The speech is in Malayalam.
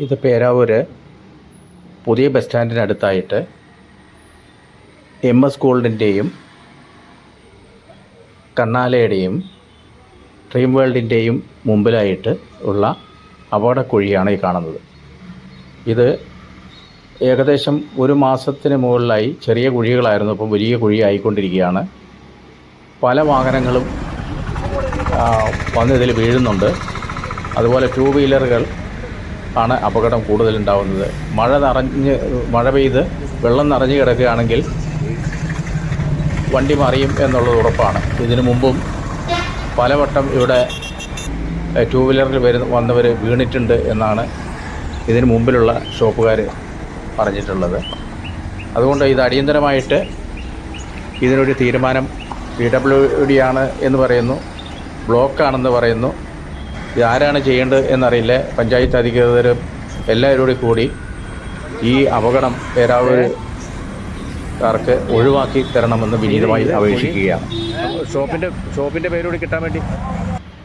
ഇത് പേരാവൂര് പുതിയ ബസ് സ്റ്റാൻഡിനടുത്തായിട്ട് എം എസ് ഗോൾഡിന്റെയും കണ്ണാലയുടെയും ഡ്രീം വേൾഡിന്റെയും മുമ്പിലായിട്ട് ഉള്ള അപകടക്കുഴിയാണ് ഈ കാണുന്നത്. ഇത് ഏകദേശം ഒരു മാസത്തിന് മുകളിലായി ചെറിയ കുഴികളായിരുന്നു. ഇപ്പം വലിയ കുഴി കുഴിയായിക്കൊണ്ടിരിക്കുകയാണ്. പല വാഹനങ്ങളും വന്നിതിൽ വീഴുന്നുണ്ട്. അതുപോലെ ടു വീലറുകൾ ആണ് അപകടം കൂടുതലുണ്ടാവുന്നത്. മഴ നിറഞ്ഞ് മഴ പെയ്ത് വെള്ളം നിറഞ്ഞു കിടക്കുകയാണെങ്കിൽ വണ്ടി മറിയും എന്നുള്ളത് ഉറപ്പാണ്. ഇതിനു മുമ്പും പലവട്ടം ഇവിടെ ടൂ വീലറിൽ വരുന്ന വന്നവർ വീണിട്ടുണ്ട് എന്നാണ് ഇതിന് മുമ്പിലുള്ള ഷോപ്പുകാർ പറഞ്ഞിട്ടുള്ളത്. അതുകൊണ്ട് ഇത് അടിയന്തരമായിട്ട് ഇതിനൊരു തീരുമാനം പി ഡബ്ല്യു ഡി ആണ് എന്ന് പറയുന്നു. ബ്ലോക്കാണെന്ന് പറയുന്നു. ഇത് ആരാണ് ചെയ്യേണ്ടത് എന്നറിയില്ല. പഞ്ചായത്ത് അധികൃതരും എല്ലാവരോടും കൂടി ഈ അപകടം പേരാവൂർക്കാർക്ക് ഒഴിവാക്കി തരണമെന്ന് വിനീതമായി അപേക്ഷിക്കുകയാണ്. ഷോപ്പിന്റെ ഷോപ്പിന്റെ പേരോട് കിട്ടാൻ വേണ്ടി